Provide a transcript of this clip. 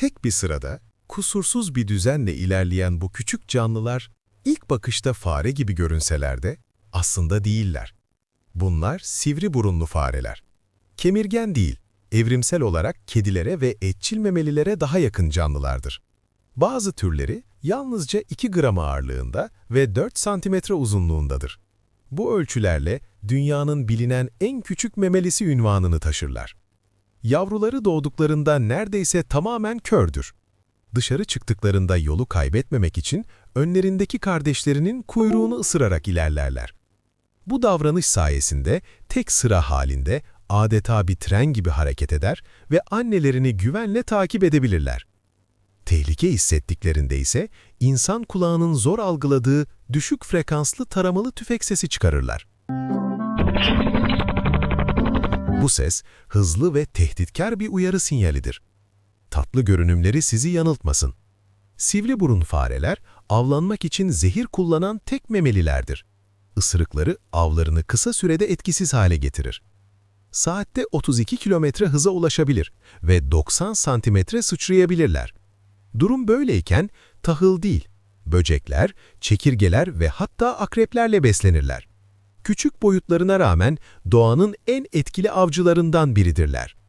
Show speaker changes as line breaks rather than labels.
Tek bir sırada, kusursuz bir düzenle ilerleyen bu küçük canlılar, ilk bakışta fare gibi görünseler de aslında değiller. Bunlar sivri burunlu fareler. Kemirgen değil, evrimsel olarak kedilere ve etçil memelilere daha yakın canlılardır. Bazı türleri yalnızca 2 gram ağırlığında ve 4 santimetre uzunluğundadır. Bu ölçülerle dünyanın bilinen en küçük memelisi ünvanını taşırlar. Yavruları doğduklarında neredeyse tamamen kördür. Dışarı çıktıklarında yolu kaybetmemek için önlerindeki kardeşlerinin kuyruğunu ısırarak ilerlerler. Bu davranış sayesinde tek sıra halinde adeta bir tren gibi hareket eder ve annelerini güvenle takip edebilirler. Tehlike hissettiklerinde ise insan kulağının zor algıladığı düşük frekanslı taramalı tüfek sesi çıkarırlar. Bu ses hızlı ve tehditkar bir uyarı sinyalidir. Tatlı görünümleri sizi yanıltmasın. Sivri burun fareler avlanmak için zehir kullanan tek memelilerdir. Isırıkları avlarını kısa sürede etkisiz hale getirir. Saatte 32 kilometre hıza ulaşabilir ve 90 santimetre sıçrayabilirler. Durum böyleyken tahıl değil, böcekler, çekirgeler ve hatta akreplerle beslenirler. Küçük boyutlarına rağmen doğanın en etkili avcılarından biridirler.